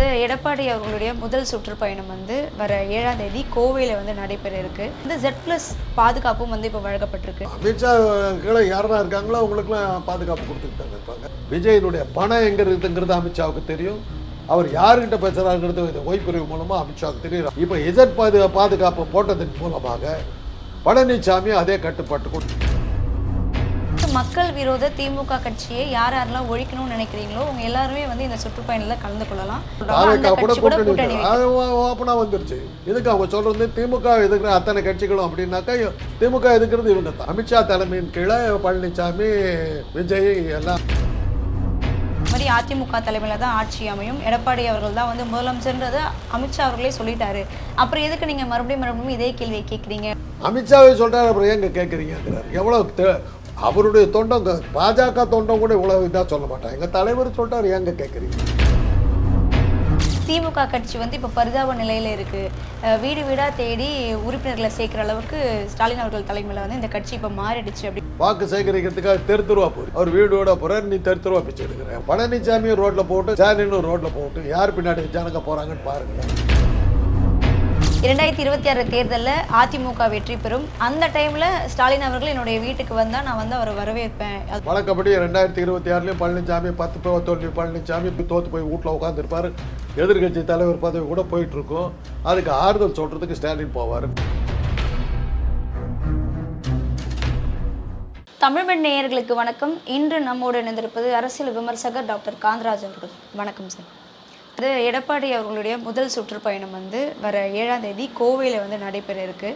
இந்த எடப்பாடி அவர்களுடைய முதல் சுற்றுப்பயணம் வந்து வர ஏழாம் தேதி கோவையில் வந்து நடைபெற இருக்கு. இந்த ஜெட் பிளஸ் பாதுகாப்பும் வந்து இப்போ வழங்கப்பட்டிருக்கு. அமித்ஷா கீழே யாரெல்லாம் இருக்காங்களோ அவங்களுக்குலாம் பாதுகாப்பு கொடுத்துக்கிட்டாங்க இருப்பாங்க. விஜயனுடைய பணம் எங்கே இருக்குதுங்கிறது அமித்ஷாவுக்கு தெரியும். அவர் யாருக்கிட்ட பேசுகிறாருங்கிறது இந்த ஓய்பிரிவு மூலமாக அமித்ஷாவுக்கு தெரியும். இப்போ எஜட் பாது பாதுகாப்பு போட்டதன் மூலமாக பழனிசாமி அதே கட்டுப்பாட்டு கொண்டு மக்கள் விரோத திமுக கட்சியை யார் யாரெல்லாம் ஒழிக்கணும்னு நினைக்கிறீங்களோ அவங்க எல்லாருமே வந்து இந்த சுற்றுப்பயணத்தில் கலந்து கொள்ளலாம். ஓப்பனாக வந்துருச்சு. இதுக்கு அவங்க சொல்றது? திமுக எதுக்குற அத்தனை கட்சிகளும் அப்படின்னாக்கா திமுக எதுக்குறது இவங்க தான். அமித்ஷா தலைமையின் கீழே பழனிசாமி விஜய் எல்லாம். மாதிரி அதிமுக தலைமையில் தான் ஆட்சி அமையும். எடப்பாடி அவர்கள் தான் வந்து முதலமைச்சர்ன்றதை அமித்ஷா அவர்களே சொல்லிட்டாரு. அப்புறம் எதுக்கு நீங்க மறுபடியும் மறுபடியும் இதே கேள்வியை கேட்குறீங்க அமித்ஷாவே சொல்றாரு அப்புறம் ஏங்க கேட்குறீங்கிறார் எவ்வளோ அவருடைய தொண்டம் பாஜக தொண்டம் கூட இவ்வளோ இதாக சொல்ல மாட்டாங்க. எங்கள் தலைவர் சொல்றாரு ஏங்க கேட்குறீங்க திமுக கட்சி வந்து இப்போ பரிதாப நிலையில இருக்கு. அஹ் வீடு வீடா தேடி உறுப்பினர்களை சேர்க்கிற அளவுக்கு ஸ்டாலின் அவர்கள் தலைமையில் வந்து இந்த கட்சி இப்போ மாறிடுச்சு அப்படி. வாக்கு சேகரிக்கிறதுக்காக தெரு தெருவா போய் அவர் வீடு வீடா போறாரு நீ தெரு தெருவா பிச்சை எடுக்கிற. பழனிசாமி ரோட்ல போட்டு ஸ்டாலினும் ரோட்ல போட்டு யார் பின்னாடி ஜனங்க போறாங்கன்னு பாருங்க இரண்டாயிரத்தி இருபத்தி ஆறு தேர்தலில் அதிமுக வெற்றி பெறும். அந்த டைம்ல ஸ்டாலின் அவர்கள் என்னுடைய வீட்டுக்கு வந்தா நான் வந்து அவரை வரவேற்பேன். வழக்கப்படி ரெண்டாயிரத்தி இருபத்தி ஆறுலயும் பழனிசாமி பத்து பேர் தோல்வி பழனிசாமி தோத்து போய் வீட்டில் உட்காந்துருப்பாரு எதிர்க்கட்சி தலைவர் பதவி கூட போயிட்டு இருக்கும் அதுக்கு ஆறுதல் சொல்றதுக்கு ஸ்டாலின் போவார். தமிழ்மண் நேயர்களுக்கு வணக்கம். இன்று நம்மோடு இணைந்திருப்பது அரசியல் விமர்சகர் டாக்டர் காந்தராஜ் அவர்கள். வணக்கம் சார். இது எடப்பாடி அவர்களுடைய முதல் சுற்றுப்பயணம் வந்து வர ஏழாம் தேதி கோவையில் வந்து நடைபெற இருக்கு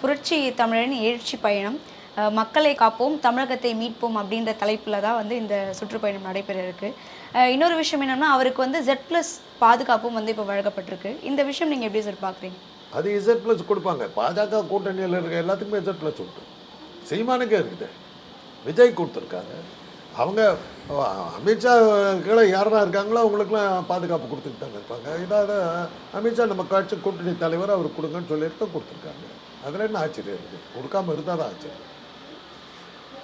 புரட்சி தமிழரின் எழுச்சி பயணம். மக்களை காப்போம் தமிழகத்தை மீட்போம் அப்படின்ற தலைப்பில் தான் வந்து இந்த சுற்றுப்பயணம் நடைபெற இருக்கு இன்னொரு விஷயம் என்னென்னா அவருக்கு வந்து ஜெட் ப்ளஸ் பாதுகாப்பும் வந்து இப்போ வழங்கப்பட்டிருக்கு. இந்த விஷயம் நீங்கள் எப்படி சார் பார்க்குறீங்க அது இசட் ப்ளஸ் கொடுப்பாங்க. பாஜக கூட்டணியில் இருக்க எல்லாத்துக்குமே இசட் ப்ளஸ் உண்டு. சீமானுக்கே இருக்குது. விஜய் கொடுத்துருக்காங்க அவங்க அமித்ஷா கீழே யாரெல்லாம் இருக்காங்களோ அவங்களுக்குலாம் பாதுகாப்பு கொடுத்துட்டு தாங்க இருப்பாங்க இதாவது அமித்ஷா நம்ம கட்சி கூட்டணி தலைவர் அவர் கொடுங்கன்னு சொல்லிட்டு தான் கொடுத்துருக்காங்க. அதில் என்ன ஆச்சரியம் இருக்குது கொடுக்காம இருந்தால் தான் ஆச்சரியம்.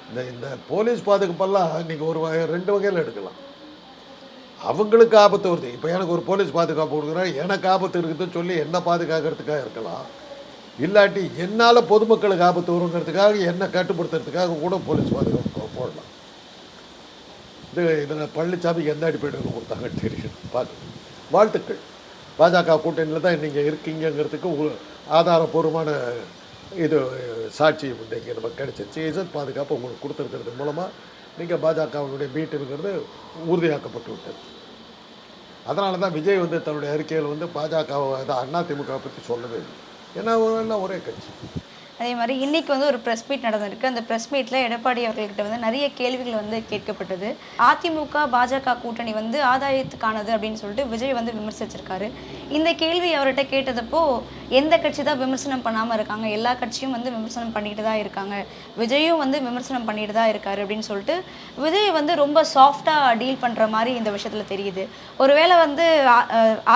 இந்த இந்த போலீஸ் பாதுகாப்பெல்லாம் நீங்கள் ஒரு வகை ரெண்டு வகையில் எடுக்கலாம். அவங்களுக்கு ஆபத்து வருது. இப்போ எனக்கு ஒரு போலீஸ் பாதுகாப்பு கொடுக்குறேன் எனக்கு ஆபத்து இருக்குதுன்னு சொல்லி என்ன பாதுகாக்கிறதுக்காக இருக்கலாம். இல்லாட்டி என்னால் பொதுமக்களுக்கு ஆபத்து வருங்கிறதுக்காக என்னை கட்டுப்படுத்துறதுக்காக கூட போலீஸ் பாதுகாப்பு போடலாம். இது இதில் பழனிசாமிக்கு எந்த அடிப்படையில் கொடுத்தாங்க தெரியும் பார்க்க வாழ்த்துக்கள். பாஜக கூட்டணியில் தான் நீங்கள் இருக்கீங்கங்கிறதுக்கு ஆதாரபூர்வமான இது சாட்சி இன்றைக்கு நமக்கு கிடைச்சிச்சு இசட் பாதுகாப்பு உங்களுக்கு கொடுத்துருக்கிறது மூலமாக நீங்கள் பாஜகவினுடைய மீட்டுங்கிறது உறுதியாக்கப்பட்டு விட்டது. அதனால தான் விஜய் வந்து தன்னுடைய அறிக்கையில் வந்து பாஜக அண்ணா திமுக பற்றி சொல்லவே இல்லை. ஏன்னா எல்லாம் ஒரே கட்சி. அதே மாதிரி இன்னைக்கு வந்து ஒரு ப்ரெஸ் மீட் நடந்திருக்கு. அந்த ப்ரெஸ் மீட்ல எடப்பாடி அவர்கள்கிட்ட வந்து நிறைய கேள்விகள் வந்து கேட்கப்பட்டது. அதிமுக பாஜக கூட்டணி வந்து ஆதாயத்துக்கானது அப்படின்னு சொல்லிட்டு விஜய் வந்து விமர்சிச்சிருக்காரு. இந்த கேள்வி அவர்கிட்ட கேட்டதப்போ எந்த கட்சி தான் விமர்சனம் பண்ணாம இருக்காங்க? எல்லா கட்சியும் வந்து விமர்சனம் பண்ணிட்டு தான் இருக்காங்க. விஜயும் வந்து விமர்சனம் பண்ணிட்டு தான் இருக்காரு அப்படின்னு சொல்லிட்டு விஜய் வந்து ரொம்ப சாஃப்டா டீல் பண்ற மாதிரி இந்த விஷயத்துல தெரியுது. ஒருவேளை வந்து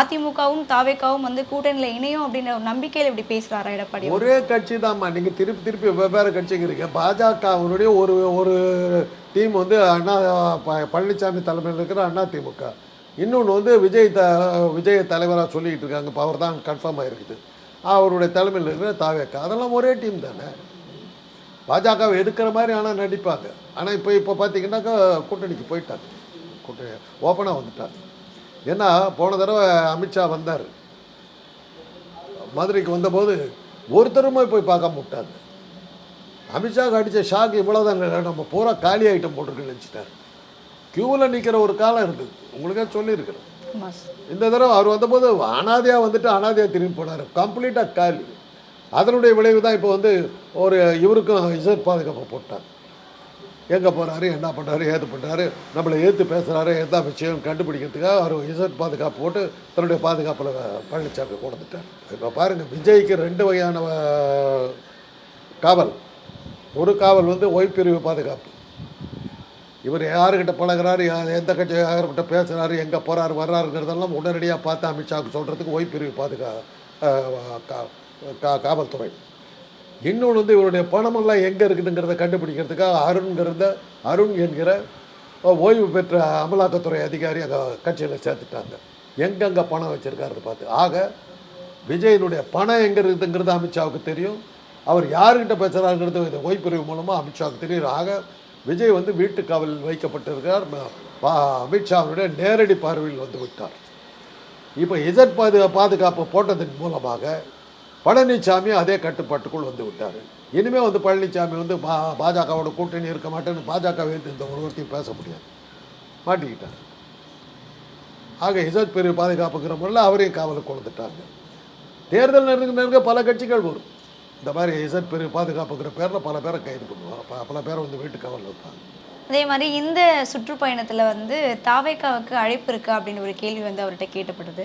அதிமுகவும் தாவேக்காவும் வந்து கூட்டணியில இணையும் அப்படின்ற ஒரு நம்பிக்கையில இப்படி பேசுறாரா எடப்பாடி ஒரே கட்சி தான் நீங்கள் திருப்பி திருப்பி வெவ்வேறு கட்சிங்கிறீங்க பாஜகவினுடைய ஒரு ஒரு டீம் வந்து அண்ணா ப- பழனிசாமி தலைமையில் இருக்கிற அண்ணா திமுக. இன்னொன்று வந்து விஜய் த விஜய் தலைவராக சொல்லிக்கிட்டு இருக்காங்க. இப்போ அவர் தான் கன்ஃபார்ம் ஆகிருக்குது அவருடைய தலைமையில் இருக்கிற தாவேக்கா. அதெல்லாம் ஒரே டீம் தானே? பாஜகவை எடுக்கிற மாதிரி ஆனால் நடிப்பாங்க. ஆனால் இப்போ இப்போ பார்த்தீங்கன்னாக்கா கூட்டணிக்கு போயிட்டாங்க. கூட்டணி ஓப்பனாக வந்துட்டாங்க. ஏன்னா போன தடவை அமித்ஷா வந்தார். மதுரைக்கு வந்தபோது ஒருத்தருமே போய் பார்க்காம விட்டாங்க. அமித்ஷாக்கு அடித்த ஷாக் இவ்வளோதான் நம்ம பூரா காலி ஐட்டம் போட்டிருக்குன்னு நினச்சிட்டார். க்யூவில் நிற்கிற ஒரு காலம் இருக்குது உங்களுக்கே சொல்லியிருக்கிறேன். இந்த தடவை அவர் வந்தபோது அனாதையாக வந்துட்டு அனாதையாக திரும்பி போனார். கம்ப்ளீட்டாக காலி. அதனுடைய விளைவு தான் இப்போ வந்து ஒரு இவருக்கும் இசட் பாதுகாப்பு போட்டாங்க. எங்கே போகிறாரு என்ன பண்ணுறாரு ஏது பண்ணுறாரு நம்மளை ஏற்று பேசுகிறாரு எந்த விஷயம் கண்டுபிடிக்கிறதுக்காக அவர் இசட் பாதுகாப்பு போட்டு தன்னுடைய பாதுகாப்பில் பழனிசாமி கொடுத்துட்டார் இப்போ பாருங்கள் விஜய்க்கு ரெண்டு வகையான காவல். ஒரு காவல் வந்து ஓய்பிரிவு பாதுகாப்பு. இவர் யாருக்கிட்ட பழகுறாரு எந்த கட்சி யாருக்கிட்ட பேசுகிறாரு எங்கே போகிறாரு வர்றாருங்கிறதெல்லாம் உடனடியாக பார்த்து அமித்ஷாவுக்கு சொல்கிறதுக்கு ஓய்பிரிவு பாதுகா கா- கா- காவல்துறை. இன்னொன்று வந்து இவருடைய பணமெல்லாம் எங்கே இருக்குதுங்கிறத கண்டுபிடிக்கிறதுக்காக அருண்கிறத அருண் என்கிற ஓய்வு பெற்ற அமலாக்கத்துறை அதிகாரி அங்கே கட்சியில் சேர்த்துட்டாங்க. எங்கெங்கே பணம் வச்சுருக்காரு பார்த்து. ஆக விஜயனுடைய பணம் எங்கே இருக்குதுங்கிறது அமித்ஷாவுக்கு தெரியும். அவர் யாருக்கிட்ட பேசுகிறாருங்கிறது இந்த ஓய்ப்பிரிவு மூலமாக அமித்ஷாவுக்கு தெரியும். ஆக விஜய் வந்து வீட்டு காவலில் வைக்கப்பட்டிருக்கிறார். பா- அமித்ஷாவுடைய நேரடி பார்வையில் வந்து விட்டார். இப்போ எதிர் பாது பாதுகாப்பு போட்டதன் மூலமாக பழனிசாமி அதே கட்டுப்பாட்டுக்குள் வந்து விட்டார். இனிமேல் வந்து பழனிசாமி வந்து பா பாஜகவோட கூட்டணி இருக்க மாட்டேன்னு பாஜகவை எதிர்த்து இந்த ஒருவர்த்தையும் பேச முடியாது. மாட்டிக்கிட்டார். ஆக இசத் பெரிய பாதுகாப்புங்கிற முறையில் அவரையும் காவலுக்கு கொண்டுட்டாங்க தேர்தல் நெருங்க நெருங்க பல கட்சிகள் வரும். இந்த மாதிரி இசட் பெரிய பாதுகாப்புங்கிற பேரில் பல பேரை கைது பண்ணுவாங்க. பல பேரை வந்து வீட்டு காவலில் வைப்பாங்க. அதே மாதிரி இந்த சுற்றுப்பயணத்தில் வந்து தாவேக்காவுக்கு அழைப்பு இருக்கா அப்படின்னு ஒரு கேள்வி வந்து அவர்கிட்ட கேட்டப்பட்டது.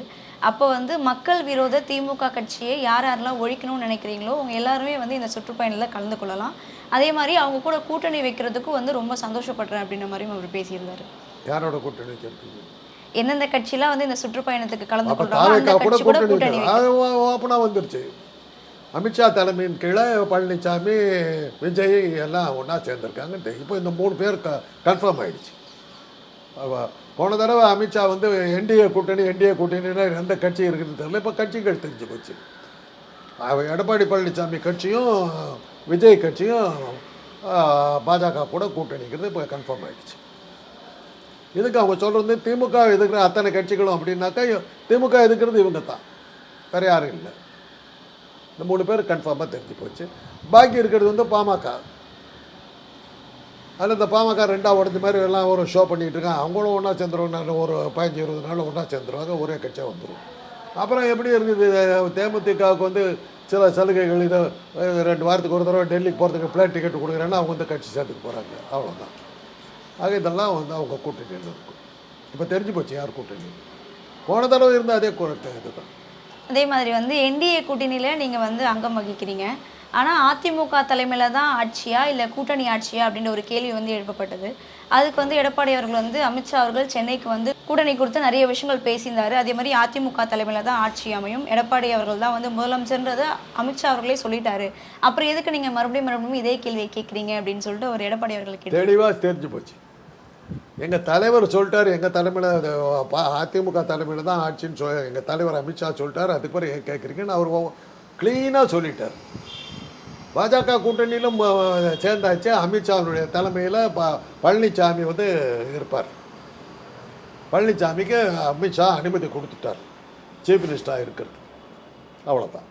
அப்போ வந்து மக்கள் விரோத திமுக கட்சியை யார் யாரெல்லாம் ஒழிக்கணும்னு நினைக்கிறீங்களோ அவங்க எல்லாருமே வந்து இந்த சுற்றுப்பயணத்தில் கலந்து கொள்ளலாம். அதே மாதிரி அவங்க கூட கூட்டணி வைக்கிறதுக்கும் வந்து ரொம்ப சந்தோஷப்படுறேன் அப்படின்ற மாதிரியும் அவர் பேசியிருந்தாரு. யாரோட கூட்டணி எந்தெந்த கட்சியெல்லாம் வந்து இந்த சுற்றுப்பயணத்துக்கு கலந்து அப்போ கொள்றாங்களோ அந்த கட்சி கூட கூட்டணி வந்துருச்சு. அமித்ஷா தலைமையின் கீழே பழனிசாமி விஜய் எல்லாம் ஒன்றா சேர்ந்துருக்காங்க. இப்போ இந்த மூணு பேர் க கன்ஃபார்ம் ஆகிடுச்சு போன தடவை அமித்ஷா வந்து என்டிஏ கூட்டணி என்டிஏ கூட்டணின்னா எந்த கட்சி இருக்குதுன்னு தெரியல. இப்போ கட்சிகள் தெரிஞ்சு போச்சு. அவள் எடப்பாடி பழனிசாமி கட்சியும் விஜய் கட்சியும் பாஜக கூட கூட்டணிங்கிறது இப்போ கன்ஃபார்ம் ஆகிடுச்சு இதுக்கு அவங்க சொல்கிறது திமுக எதுக்குற அத்தனை கட்சிகளும் அப்படின்னாக்கா திமுக எதுக்குறது இவங்க தான் வேறு யாரும் இல்லை. இந்த மூணு பேர் கன்ஃபார்மாக தெரிஞ்சு போச்சு. பாக்கி இருக்கிறது வந்து பாமக. அதில் இந்த பாமக ரெண்டாக உடஞ்ச மாதிரி எல்லாம் ஒரு ஷோ பண்ணிகிட்டு இருக்காங்க. அவங்களும் ஒன்றா சேர்ந்துருவாங்க ஒரு பதினஞ்சு இருபது நாள் ஒன்றா சேர்ந்துருவாங்க ஒரே கட்சியாக வந்துடும் அப்புறம் எப்படி இருக்குது? தேமுதிகவுக்கு வந்து சில சலுகைகள் இதை ரெண்டு வாரத்துக்கு ஒரு தடவை டெல்லிக்கு போகிறதுக்கு ஃப்ளைட் டிக்கெட் கொடுக்குறேன்னா அவங்க வந்து கட்சி சேர்த்துக்கு போகிறாங்க அவ்வளோதான் ஆக இதெல்லாம் வந்து அவங்க கூட்டணியில் இருக்கும் இப்போ தெரிஞ்சு போச்சு யார் கூட்டணி. போன தடவை இருந்தால் அதே கூட்டணி இதுதான். அதே மாதிரி வந்து என்டிஏ கூட்டணியில் நீங்கள் வந்து அங்கம் வகிக்கிறீங்க. ஆனால் அதிமுக தலைமையில் தான் ஆட்சியா இல்லை கூட்டணி ஆட்சியா அப்படின்ற ஒரு கேள்வி வந்து எழுப்பப்பட்டது. அதுக்கு வந்து எடப்பாடி அவர்கள் வந்து அமித்ஷா அவர்கள் சென்னைக்கு வந்து கூட்டணி கொடுத்து நிறைய விஷயங்கள் பேசியிருந்தாரு. அதே மாதிரி அதிமுக தலைமையில் தான் ஆட்சி அமையும். எடப்பாடி அவர்கள் தான் வந்து முதலமைச்சர்ன்றதை அமித்ஷா அவர்களே சொல்லிட்டாரு. அப்புறம் எதுக்கு நீங்கள் மறுபடியும் மறுபடியும் இதே கேள்வியை கேட்குறீங்க அப்படின்னு சொல்லிட்டு ஒரு எடப்பாடி அவர்கள் தெளிவாக தெரிஞ்சு போச்சு. எங்கள் தலைவர் சொல்லிட்டார் எங்கள் தலைமையில் அதிமுக தலைமையில் தான் ஆட்சின்னு சொல் எங்கள் தலைவர் அமித்ஷா சொல்லிட்டார் அதுக்கு பிறகு ஏன் கேட்குறீங்கன்னு அவர் க்ளீனாக சொல்லிட்டார். பாஜக கூட்டணியிலும் சேர்ந்தாச்சு அமித்ஷாவுடைய தலைமையில் ப பழனிசாமி வந்து இருப்பார். பழனிசாமிக்கு அமித்ஷா அனுமதி கொடுத்துட்டார். சீஃப் மினிஸ்டராக இருக்கிறது. அவ்வளோதான்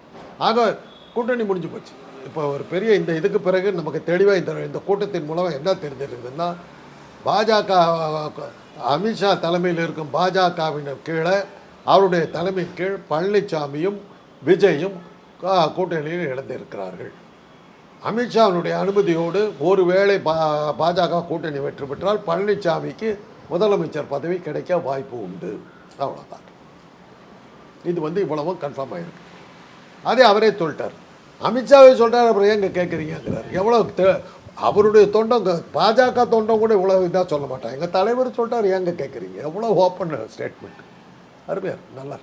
ஆக கூட்டணி முடிஞ்சு போச்சு. இப்போ ஒரு பெரிய இந்த இதுக்கு பிறகு நமக்கு தெளிவாக இந்த இந்த கூட்டத்தின் மூலம் என்ன தெரிஞ்சிருக்குதுன்னா பாஜக அமித்ஷா தலைமையில் இருக்கும் பாஜகவின் கீழே அவருடைய தலைமையின் கீழ் பழனிசாமியும் விஜயும் கூட்டணியில் இணைந்திருக்கிறார்கள். அமித்ஷாவினுடைய அனுமதியோடு ஒருவேளை பா பாஜக கூட்டணி வெற்றி பெற்றால் பழனிசாமிக்கு முதலமைச்சர் பதவி கிடைக்க வாய்ப்பு உண்டு. அவ்வளோதான் இது வந்து இவ்வளவும் கன்ஃபார்ம் ஆயிருக்கு. அதே அவரே சொல்லிட்டார். அமித்ஷாவே சொல்கிறார் அப்புறம் எங்கே கேட்குறீங்கிறார் எவ்வளோ அவருடைய தொண்டம் பாஜக தொண்டம் கூட இவ்வளோ இதாக சொல்ல மாட்டாங்க. எங்கள் தலைவர் சொல்லிட்டார் ஏங்க கேட்குறீங்க எவ்வளோ ஓப்பன் ஸ்டேட்மெண்ட் அருமையா இருக்கு. நல்லா.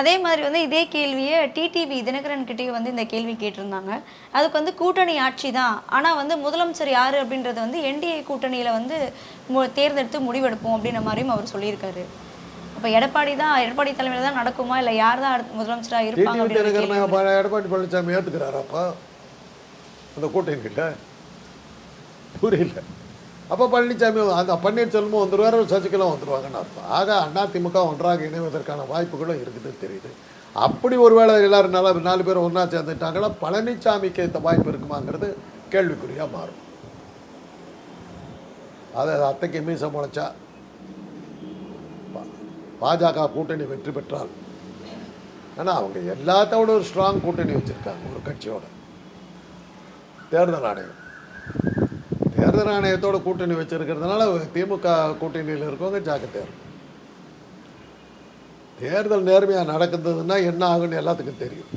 அதே மாதிரி வந்து இதே கேள்வியை டிடிவி தினகரன் கிட்டேயும் வந்து இந்த கேள்வி கேட்டிருந்தாங்க. அதுக்கு வந்து கூட்டணி ஆட்சி தான். ஆனால் வந்து முதலமைச்சர் யார் அப்படின்றது வந்து என்டிஏ கூட்டணியில் வந்து தேர்ந்தெடுத்து முடிவெடுப்போம் அப்படின்ற மாதிரியும் அவர் சொல்லியிருக்காரு. அப்போ எடப்பாடி தான் எடப்பாடி தலைமையில் தான் நடக்குமா? இல்லை யார் தான் முதலமைச்சராக இருப்பாங்க எடப்பாடி பழனிசாமி ஏற்றுக்கிறாரா அப்போ? அந்த கூட்டணி கிட்ட? புரியல. அப்போ பழனிசாமி அந்த பன்னீர்செல்வமும் வந்துடுவார் சசிகலா வந்துடுவாங்கன்னு அர்த்தம். ஆக அதிமுக ஒன்றாக இணைவதற்கான வாய்ப்புகளும் இருக்குதுன்னு தெரியுது. அப்படி ஒருவேளை எல்லாரும் நல்லா நாலு பேர் ஒன்றா சேர்ந்துட்டாங்கன்னா பழனிசாமிக்கு இந்த வாய்ப்பு இருக்குமாங்கிறது கேள்விக்குறியாக மாறும். அதை அத்தைக்கு மீச முளைச்சா பாஜக கூட்டணி வெற்றி பெற்றால். ஆனால் அவங்க எல்லாத்தோட ஒரு ஸ்ட்ராங் கூட்டணி வச்சுருக்காங்க ஒரு கட்சியோட. தேர்தல் ஆணையம். தேர்தல் ஆணையத்தோட கூட்டணி வச்சிருக்கிறதுனால திமுக கூட்டணியில் இருக்கவங்க ஜாக்கிரதையா இருக்கும் தேர்தல் நேர்மையாக நடக்குதுன்னா என்ன ஆகுன்னு எல்லாத்துக்கும் தெரியும்.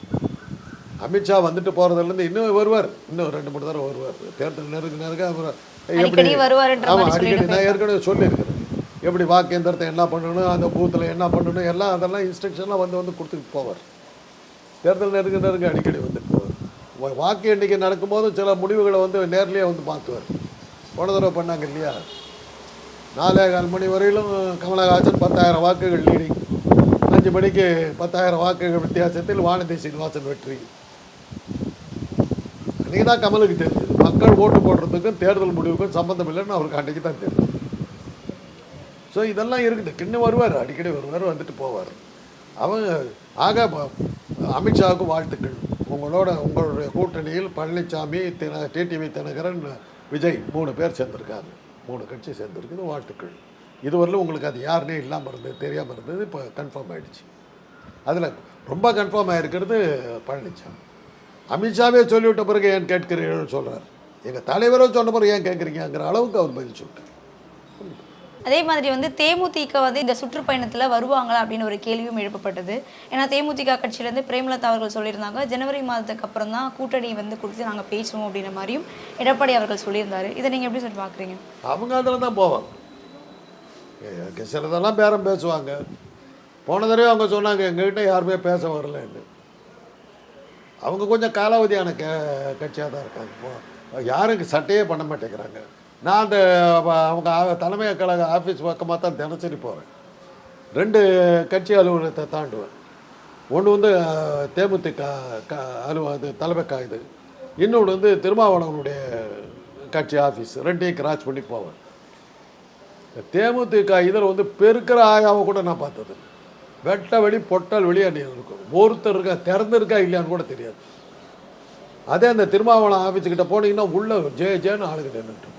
அமித்ஷா வந்துட்டு போகிறதுலேருந்து இன்னும் வருவார். இன்னும் ரெண்டு மூணு தடவை வருவார். தேர்தல் நெருங்க நெருங்க அடிக்கடி வருவாருன்ற ஆமாம் அடிக்கடி நான் ஏற்கனவே சொல்லியிருக்கிறேன். எப்படி வாக்கேந்திரத்தை என்ன பண்ணணும் அந்த பூத்தில் என்ன பண்ணணும் எல்லாம் அதெல்லாம் இன்ஸ்ட்ரக்ஷன்லாம் வந்து வந்து கொடுத்துட்டு போவார். தேர்தல் நெருங்க நெருங்க அடிக்கடி வந்துட்டு போவார். வாக்கு எண்ணிக்கை நடக்கும்போது சில முடிவுகளை வந்து நேர்லயே வந்து மாற்றுவார் போன தடவை பண்ணாங்க இல்லையா? நாலே கால் மணி வரையிலும் கமலஹாசன் பத்தாயிரம் வாக்குகள் லீடிங் அஞ்சு மணிக்கு பத்தாயிரம் வாக்குகள் வித்தியாசத்தில் வானதி சீனிவாசன் வெற்றி. அன்றைக்கி தான் கமலுக்கு தெரிஞ்சது. மக்கள் ஓட்டு போடுறதுக்கும் தேர்தல் முடிவுக்கும் சம்மந்தம் இல்லைன்னு அவருக்கு அன்றைக்கி தான் தெரியும் ஸோ இதெல்லாம் இருக்குது. கிண்ணு வருவார் அடிக்கடி வருவார் வந்துட்டு போவார். அவங்க ஆக அமித்ஷாவுக்கு வாழ்த்துக்கள். உங்களோட உங்களுடைய கூட்டணியில் பழனிசாமி தின டிடிவி தினகரன் விஜய் மூணு பேர் சேர்ந்துருக்காரு. மூணு கட்சி சேர்ந்துருக்குது வாழ்த்துக்கள். இதுவரையிலும் உங்களுக்கு அது யாருனே இல்லாமல் இருந்தது தெரியாமல் இருந்தது இப்போ கன்ஃபார்ம் ஆகிடுச்சு அதில் ரொம்ப கன்ஃபார்ம் ஆகிருக்கிறது பழனிசாமி அமித்ஷாவே சொல்லிவிட்ட பிறகு ஏன் கேட்கிறீர்கள்னு சொல்கிறார் எங்கள் தலைவரும் சொன்ன பிறகு ஏன் கேட்குறீங்கிற அளவுக்கு அவர் பதில் சொல்லிட்டார். அதே மாதிரி வந்து தேமுதிக வந்து இந்த சுற்றுப்பயணத்தில் வருவாங்களா அப்படின்னு ஒரு கேள்வியும் எழுப்பப்பட்டது. ஏன்னா தேமுதிக கட்சியிலேருந்து பிரேமலதா அவர்கள் சொல்லியிருந்தாங்க ஜனவரி மாதத்துக்கு அப்புறம் தான் கூட்டணி வந்து கொடுத்து நாங்கள் பேசுவோம் அப்படின்ற மாதிரியும் எடப்பாடி அவர்கள் சொல்லியிருந்தாரு. இதை நீங்கள் எப்படி சொல்லி பார்க்குறீங்க அவங்க அதில் தான் போவாங்க. சிலதெல்லாம் பேரம் பேசுவாங்க. போன தடவை அவங்க சொன்னாங்க எங்ககிட்ட யாருமே பேச வரலன்னு. அவங்க கொஞ்சம் காலாவதியான க கட்சியாக தான் இருக்காங்க. இப்போ யாருக்கு சட்டையே பண்ண மாட்டேங்கிறாங்க. நான் அந்த அவங்க ஆ- தலைமை கழக ஆஃபீஸ் பக்கமாக தான் தினசரி போகிறேன் ரெண்டு கட்சி அலுவலகத்தை தாண்டுவேன். ஒன்று வந்து தேமுதிக க அலுவ அது தலைமை கா இது. இன்னொன்று வந்து திருமாவளவனுடைய கட்சி ஆஃபீஸ் ரெண்டையும் கிராச் பண்ணி போவேன். தேமுதிக இதில் வந்து பெருக்கிற ஆயாவை கூட நான் பார்த்தது வெட்ட வெளி பொட்டல் வெளியே இருக்கும். ஒருத்தர் இருக்கா திறந்துருக்கா இல்லையான்னு கூட தெரியாது. அதே அந்த திருமாவளம் ஆஃபீஸுக்கிட்ட போனீங்கன்னா உள்ள ஜே ஜேன்னு ஆளுகிட்ட நின்றுட்டு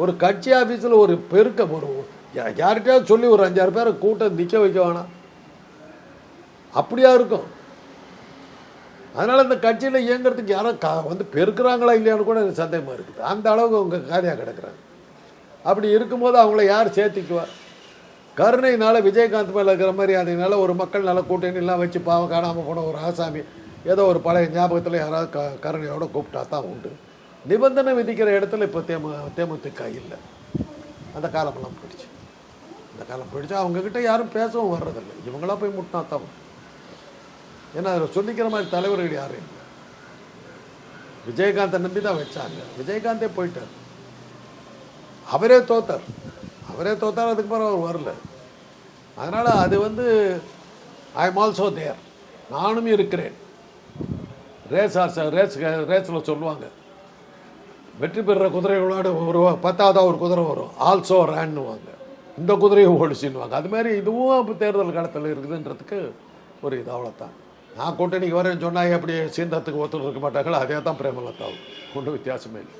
ஒரு கட்சி ஆஃபீஸில் ஒரு பெருக்க ஒரு யா- யார்கிட்டயாவது சொல்லி ஒரு அஞ்சாறு பேரை கூட்டம் நிற்க வைக்க வேணாம். அப்படியா இருக்கும். அதனால் இந்த கட்சியில் இயங்குறதுக்கு யாரும் கா வந்து பெருக்கிறாங்களா இல்லையான்னு கூட எனக்கு சந்தேகமாக இருக்குது. அந்த அளவுக்கு அவங்க காரியாக கிடக்குறாங்க. அப்படி இருக்கும்போது அவங்கள யார் சேர்த்திக்குவா? கருணையினால விஜயகாந்த் மேலே இருக்கிற மாதிரி அதனால ஒரு மக்கள் நல்ல கூட்டணிலாம் வச்சு பாவம் காணாமல் போன ஒரு ஆசாமி ஏதோ ஒரு பழைய ஞாபகத்தில் யாராவது க கருணையோடு கூப்பிட்டா தான் உண்டு. நிபந்தனை விதிக்கிற இடத்துல இப்போ தேமு தேமுதிக இல்லை. அந்த காலமெல்லாம் போயிடுச்சு. அந்த காலம் போயிடுச்சு. அவங்கக்கிட்ட யாரும் பேசவும் வர்றதில்லை. இவங்களா போய் முட்டினா தான் ஏன்னா அதில் சொல்லிக்கிற மாதிரி தலைவர்கள் யாரும் இல்லை. விஜயகாந்தை நம்பி தான் வச்சாங்க. விஜயகாந்தே போயிட்டார். அவரே தோத்தார். அவரே தோத்தார் அதுக்கு அவர் வரல. அதனால் அது வந்து ஐ எம் ஆல்சோ தேர் நானும் இருக்கிறேன். ரேஸ் ஆர்ஸ் ரேஸ் ரேஸில் சொல்லுவாங்க. வெற்றி பெறுற குதிரைகளோட ஒரு பத்தாவதாக ஒரு குதிரை வரும். ஆல்சோ ரேன்னுவாங்க இந்த குதிரையை ஓடிச்சுன்னுவாங்க. அது மாதிரி இதுவும் இப்போ தேர்தல் காலத்தில் இருக்குதுன்றதுக்கு ஒரு இது அவ்வளோத்தான் நான் கூட்டணிக்கு வரேன்னு சொன்னால் எப்படி சீந்தத்துக்கு ஒத்துழைக்க இருக்க மாட்டாங்களோ அதே தான் பிரேமலதாவும். ஒன்றும் வித்தியாசமே இல்லை.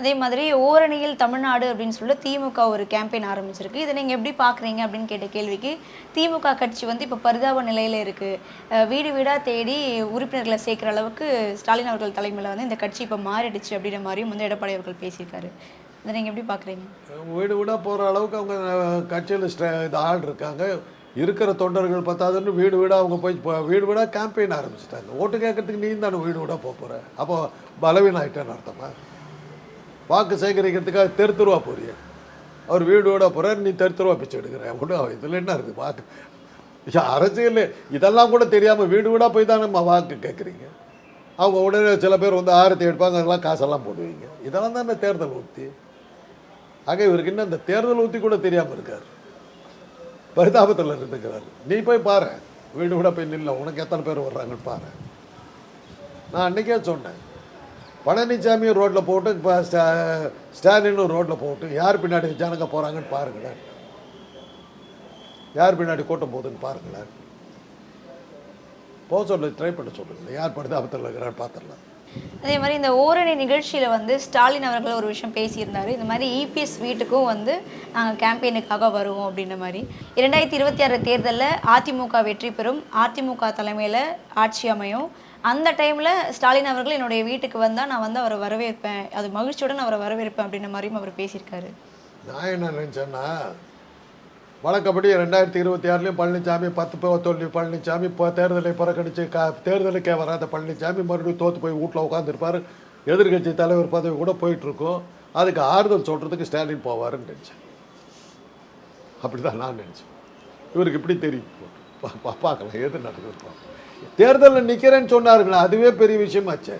அதே மாதிரி ஓரணியில் தமிழ்நாடு அப்படின்னு சொல்லிட்டு திமுக ஒரு கேம்பெயின் ஆரம்பிச்சிருக்கு. இதை நீங்கள் எப்படி பார்க்குறீங்க அப்படின்னு கேட்ட கேள்விக்கு திமுக கட்சி வந்து இப்போ பரிதாப நிலையில் இருக்குது வீடு வீடாக தேடி உறுப்பினர்களை சேர்க்குற அளவுக்கு ஸ்டாலின் அவர்கள் தலைமையில் வந்து இந்த கட்சி இப்போ மாறிடுச்சு அப்படின்ற மாதிரியும் வந்து எடப்பாடி அவர்கள் பேசியிருக்காரு. இதை நீங்கள் எப்படி பார்க்குறீங்க வீடு வீடாக போகிற அளவுக்கு அவங்க கட்சியில் இது ஆள் இருக்காங்க. இருக்கிற தொண்டர்கள் பத்தாதுன்னு வீடு வீடாக அவங்க போய் வீடு வீடாக கேம்பெயின் ஆரம்பிச்சிட்டாங்க. ஓட்டு கேட்கறதுக்கு நீ தானே வீடு வீடாக போக போகிற அப்போ பலவீனம் ஆகிட்டேன்னு அர்த்தமா? வாக்கு சேகரிக்கிறதுக்காக தெரு தெருவா போறிய. அவர் வீடு போகிறார் நீ தெரு தெருவா பிச்சை எடுக்கிற. ஒன்றும் இதில் என்ன இருக்குது? வாக்கு. அரசியல் இதெல்லாம் கூட தெரியாமல் வீடு வீடாக போய் தான் நம்ம வாக்கு கேட்குறீங்க அவங்க உடனே சில பேர் வந்து ஆரத்தி எடுப்பாங்க அதெல்லாம் காசெல்லாம் போடுவீங்க. இதெல்லாம் தான் இந்த தேர்தல் ஊற்றி ஆக இவருக்கு இன்னும் இந்த தேர்தல் ஊற்றி கூட தெரியாமல் இருக்கார். பரிதாபத்தில் இருந்துக்கிறார். நீ போய் பாரு. வீடு கூட போய் நில்ல. உனக்கு எத்தனை பேர் வர்றாங்கன்னு பாரு. நான் அன்றைக்கே சொன்னேன். பழனிசாமி ரோட்டில் போட்டு இப்போ ஸ்டாலின் ரோட்டில் போட்டு யார் பின்னாடி ஜனங்க போகிறாங்கன்னு பாருங்களேன். யார் பின்னாடி கூட்டம் போகுதுன்னு பாருங்களேன். போக சொல்லு ட்ரை பண்ண சொல்லுங்கள் யார் பரிதாபத்தில் இருக்கிறான்னு பார்த்துடலாம் அதே மாதிரி இந்த ஓரணி நிகழ்ச்சியில் வந்து ஸ்டாலின் அவர்கள் ஒரு விஷயம் பேசியிருந்தாரு. இந்த மாதிரி இபிஎஸ் வீட்டுக்கும் வந்து நாங்கள் கேம்பெயினுக்காக வருவோம் அப்படின்ற மாதிரி. இரண்டாயிரத்தி இருபத்தி ஆறு தேர்தலில் அதிமுக வெற்றி பெறும். அதிமுக தலைமையில் ஆட்சி அமையும். அந்த டைமில் ஸ்டாலின் அவர்கள் என்னுடைய வீட்டுக்கு வந்தால் நான் வந்து அவரை வரவேற்பேன். அது மகிழ்ச்சியுடன் அவரை வரவேற்பேன் அப்படின்ற மாதிரியும் அவர் பேசியிருக்காரு. நான் என்ன நினச்சேன்னா வழக்கப்படி ரெண்டாயிரத்தி இருபத்தி ஆறுலேயும் பழனிசாமி பத்து பேர் தோல்வி பழனிசாமி இப்போ தேர்தலை புறக்கணித்து கா தேர்தலுக்கே வராத பழனிசாமி மறுபடியும் தோற்று போய் வீட்டில் உட்காந்துருப்பார் எதிர்க்கட்சி தலைவர் பதவி கூட போயிட்டுருக்கோம். அதுக்கு ஆறுதல் சொல்கிறதுக்கு ஸ்டாலின் போவாருன்னு நினச்சேன். அப்படி தான் நான் நினச்சேன். இவருக்கு இப்படி தெரியும். பார்க்கலாம் எது நடக்குது பார்க்கலாம். தேர்தலில் நிற்கிறேன்னு சொன்னாருங்களா அதுவே பெரிய விஷயமாச்சே.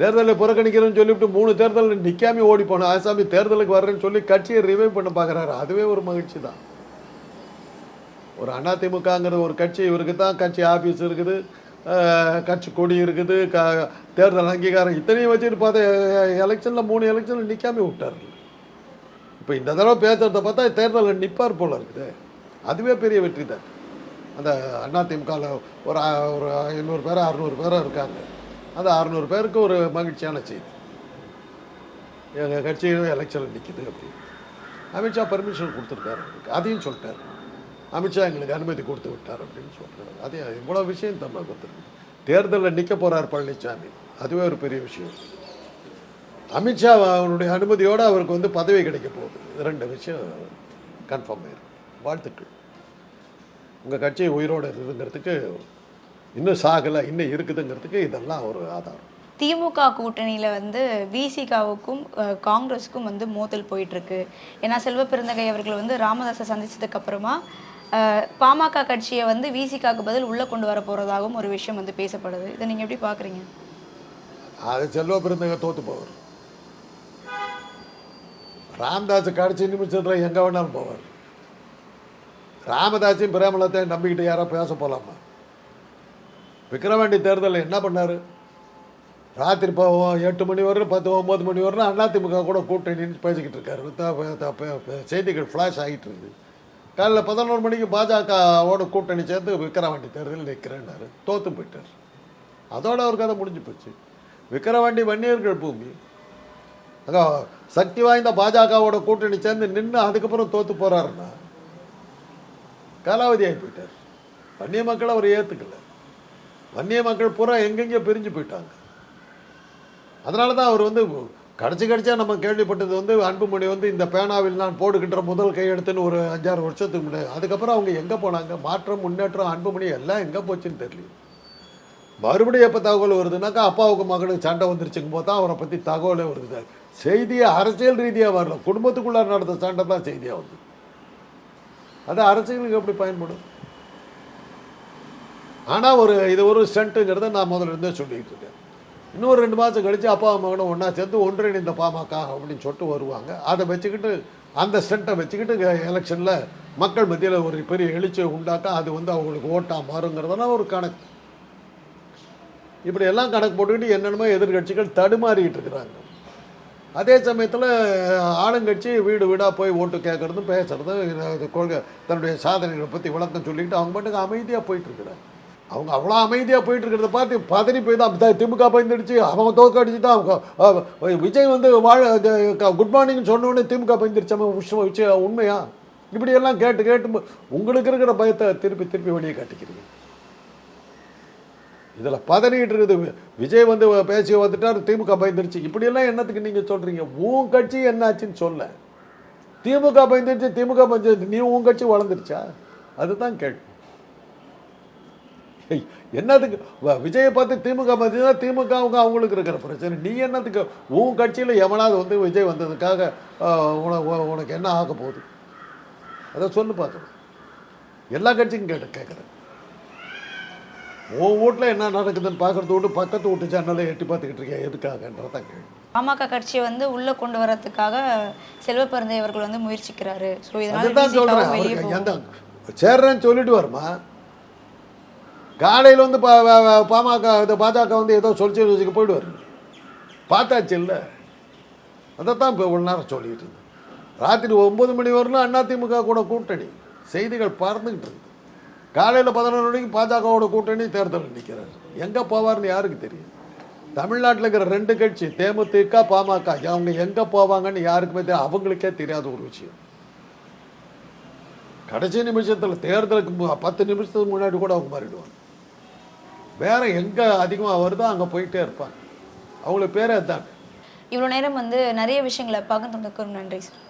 தேர்தலில் புறக்கணிக்கிறேன்னு சொல்லிவிட்டு மூணு தேர்தலில் நிற்காம ஓடி போன ஆசாமி தேர்தலுக்கு வர்றேன்னு சொல்லி கட்சியை ரிவைவ் பண்ண பார்க்குறாரு. அதுவே ஒரு மகிழ்ச்சி தான். ஒரு அதிமுகங்கிற ஒரு கட்சி இவருக்கு தான் கட்சி ஆஃபீஸ் இருக்குது கட்சி கொடி இருக்குது க தேர்தல் அங்கீகாரம் இத்தனையும் வச்சுட்டு பார்த்தா எலெக்ஷனில் மூணு எலெக்ஷனில் நிற்காம விட்டார் இப்போ இந்த தடவை பேசுறத பார்த்தா தேர்தலில் நிற்பார் போல இருக்குது. அதுவே பெரிய வெற்றி தான். அந்த அதிமுகவில் ஒரு ஒரு ஐநூறு பேர் அறநூறு பேராக இருக்காங்க. அந்த அறநூறு பேருக்கு ஒரு மகிழ்ச்சியான செய்தி. எங்கள் கட்சியும் எலெக்ஷனில் நிற்கிது அப்படின்னு. அமித்ஷா பர்மிஷன் கொடுத்துருக்காரு. அதையும் சொல்லிட்டார். அமித்ஷா எங்களுக்கு அனுமதி கொடுத்து விட்டார் அப்படின்னு சொல்கிறார் அதே இவ்வளோ விஷயம் தமிழ் கொடுத்துருக்கு தேர்தலில் நிற்க போகிறார் பழனிசாமி அதுவே ஒரு பெரிய விஷயம். அமித்ஷா அவனுடைய அனுமதியோடு அவருக்கு வந்து பதவி கிடைக்க போகுது. ரெண்டு விஷயம் கன்ஃபார்ம் ஆயிருக்கு. வாழ்த்துக்கள். உங்கள் கட்சி உயிரோடு இருக்குதுங்கிறதுக்கு இன்னும் சாகலை இன்னும் இருக்குதுங்கிறதுக்கு இதெல்லாம் ஒரு ஆதாரம். திமுக கூட்டணியில வந்து விசிகாவுக்கும் காங்கிரஸுக்கும் வந்து மோதல் போயிட்டு இருக்கு ஏன்னா செல்வ பெருந்தகை அவர்கள் வந்து ராமதாஸை அஹ், பாமக கட்சியை வந்து விசிகாவுக்கு பதில் உள்ள கொண்டு வர போறதாகவும் ஒரு விஷயம் வந்து பேசப்படுது. இதை நீங்க எப்படி பாக்குறீங்க? அது செல்வ பிறந்தங்க தோத்து போவார். ராமதாஸ் கடைசி நிமிஷத்தில் எங்கே வேணாலும் போவார். ராமதாஸையும் பிரேமலத்தையும் நம்பிக்கிட்டு யாரோ பேச போகலாமா விக்கிரவாண்டி தேர்தலில் என்ன பண்ணார்? ராத்திரி போவோம் எட்டு மணி வரையும் பத்து ஒம்பது மணி வரையும் அதிமுக கூட கூட்டணின்னு பேசிக்கிட்டு இருக்காரு. செய்திகள் ஃப்ளாஷ் ஆகிட்டு இருக்குது காலைல பதினோரு மணிக்கு பாஜகவோட கூட்டணி சேர்த்து விக்கிரவாண்டி தேர்தலில் நிற்கிறேன்னாரு. தோத்து போயிட்டார். அதோட அவர் கதை முடிஞ்சு போச்சு. விக்கிரவாண்டி வன்னியர்கள் பூமி. அங்கே சக்தி வாய்ந்த பாஜகவோட கூட்டணி சேர்ந்து நின்று அதுக்கப்புறம் தோத்து போகிறாருன்னா காலாவதி ஆகி போயிட்டார். வன்னிய மக்கள் அவர் ஏற்றுக்கல வன்னிய மக்கள் பூரா எங்கெங்கேயோ பிரிஞ்சு போயிட்டாங்க. அதனால தான் அவர் வந்து கடைசி கடைசியாக நம்ம கேள்விப்பட்டது வந்து அன்புமணி வந்து இந்த பேனாவில் நான் போடுகின்ற முதல் கையெழுத்துன்னு ஒரு அஞ்சாறு வருஷத்துக்கு முன்னாடி அதுக்கப்புறம் அவங்க எங்கே போனாங்க? மாற்றம் முன்னேற்றம் அன்புமணி எல்லாம் எங்கே போச்சுன்னு தெரியல. மறுபடியும் எப்போ தகவல் வருதுனாக்கா அப்பாவுக்கு மகனுக்கு சண்டை வந்துருச்சுங்கும் போது தான் அவரை பற்றி தகவலே வருது. செய்தியை அரசியல் ரீதியாக வரல. குடும்பத்துக்குள்ளே நடந்த சண்டை தான் செய்தியாக வந்து அது அரசியலுக்கு எப்படி பயன்படும்? ஆனால் ஒரு இது ஒரு ஸ்டண்ட்டுங்கிறத நான் முதல்ல இருந்தே சொல்லிக்கிட்டு இருக்கேன். இன்னொரு ரெண்டு மாதம் கழித்து அப்பா மகனும் ஒன்றா சேர்ந்து ஒன்றிணைந்த பாமக அப்படின்னு சொல்லிட்டு வருவாங்க. அதை வச்சுக்கிட்டு அந்த ஸ்டண்ட்டை வச்சுக்கிட்டு எலெக்ஷனில் மக்கள் மத்தியில் ஒரு பெரிய எழுச்சியை உண்டாக்கா அது வந்து அவங்களுக்கு ஓட்டாக மாறுங்கிறதெல்லாம் ஒரு கணக்கு. இப்படி எல்லாம் கணக்கு போட்டுக்கிட்டு என்னென்னமோ எதிர்கட்சிகள் தடுமாறிக்கிட்டு இருக்கிறாங்க. அதே சமயத்தில் ஆளுங்கட்சி வீடு வீடாக போய் ஓட்டு கேட்குறதும் பேசுகிறதும் கொள்கை தன்னுடைய சாதனைகளை பற்றி விளக்கம் சொல்லிக்கிட்டு அவங்க மட்டும் அமைதியாக போயிட்டு அவங்க அவ்வளோ அமைதியாக போயிட்டு இருக்கிறத பார்த்து பதறி போய் தான் திமுக பயந்துடுச்சு. அவங்க தோக்கடிச்சுட்டு அவங்க விஜய் வந்து வாழ குட் மார்னிங் சொன்னோடனே திமுக பயந்துருச்சு விஷயம் விஷயம் உண்மையா? இப்படியெல்லாம் கேட்டு கேட்டு உங்களுக்கு இருக்கிற பயத்தை திருப்பி திருப்பி வெளியே காட்டிக்கிறீங்க. இதில் பதறிட்டு இருக்குது. விஜய் வந்து பேசி வந்துட்டார் திமுக பயந்துருச்சு. இப்படியெல்லாம் என்னத்துக்கு நீங்கள் சொல்கிறீங்க உன் கட்சி என்னாச்சுன்னு சொல்ல. திமுக பயந்துருச்சு திமுக பயந்துருச்சு. நீ உன் கட்சி வளர்ந்துருச்சா? அதுதான் கேள்வி. என்னதுக்கு விஜயை பார்த்து திமுக பார்த்தீங்கன்னா திமுகவுக்கு அவங்களுக்கு இருக்கிற பிரச்சனை. நீ என்னத்துக்கு? உன் கட்சியில் எவனாவது வந்து விஜய் வந்ததுக்காக உனக்கு உன- உனக்கு என்ன ஆக போகுது? அதை சொல்லு பார்க்கணும் எல்லா கட்சிக்கும் கேட்டு கேட்குறேன் உன் வீட்டில் என்ன நடக்குதுன்னு பார்க்கறத விட்டு பக்கத்து வீட்டு சேனலை எட்டி பார்த்துக்கிட்டு இருக்கேன் எதுக்காகன்றதான் கேள்வி பாமக கட்சியை வந்து உள்ள கொண்டு வரதுக்காக செல்வ பெருந்தை அவர்கள் வந்து முயற்சிக்கிறாரு. ஸோ இதனால சொல்கிறேன் சேர்றேன்னு சொல்லிட்டு வருமா? காலையில் வந்து பா- பாமக இது பாஜக வந்து ஏதோ சொல்லி வச்சுக்க போயிடுவார். பார்த்தாச்சு இல்லை. அதைத்தான் இப்போ இவ்வளோ நேரம் சொல்லிட்டு இருந்தேன். ராத்திரி ஒம்பது மணி வரலும் அதிமுக கூட கூட்டணி. செய்திகள் பறந்துக்கிட்டு இருக்கு. காலையில் பதினொரு மணிக்கு பாஜகவோட கூட்டணி தேர்தலில் நிற்கிறார் எங்கே போவார்னு யாருக்கு தெரியும்? தமிழ்நாட்டில் இருக்கிற ரெண்டு கட்சி தேமுதிக பாமக அவங்க எங்கே போவாங்கன்னு யாருக்குமே தெரியும் அவங்களுக்கே தெரியாத ஒரு விஷயம். கடைசி நிமிஷத்தில் தேர்தலுக்கு பத்து நிமிஷத்துக்கு முன்னாடி கூட அவங்க மாறிடுவாங்க. வேற எங்கே அதிகமாக வருதோ அங்கே போயிட்டே இருப்பாங்க. அவங்களுக்கு பேரே அதுதான் இவ்வளோ நேரம் வந்து நிறைய விஷயங்களை பகிர்ந்ததுக்கு நன்றி சார்.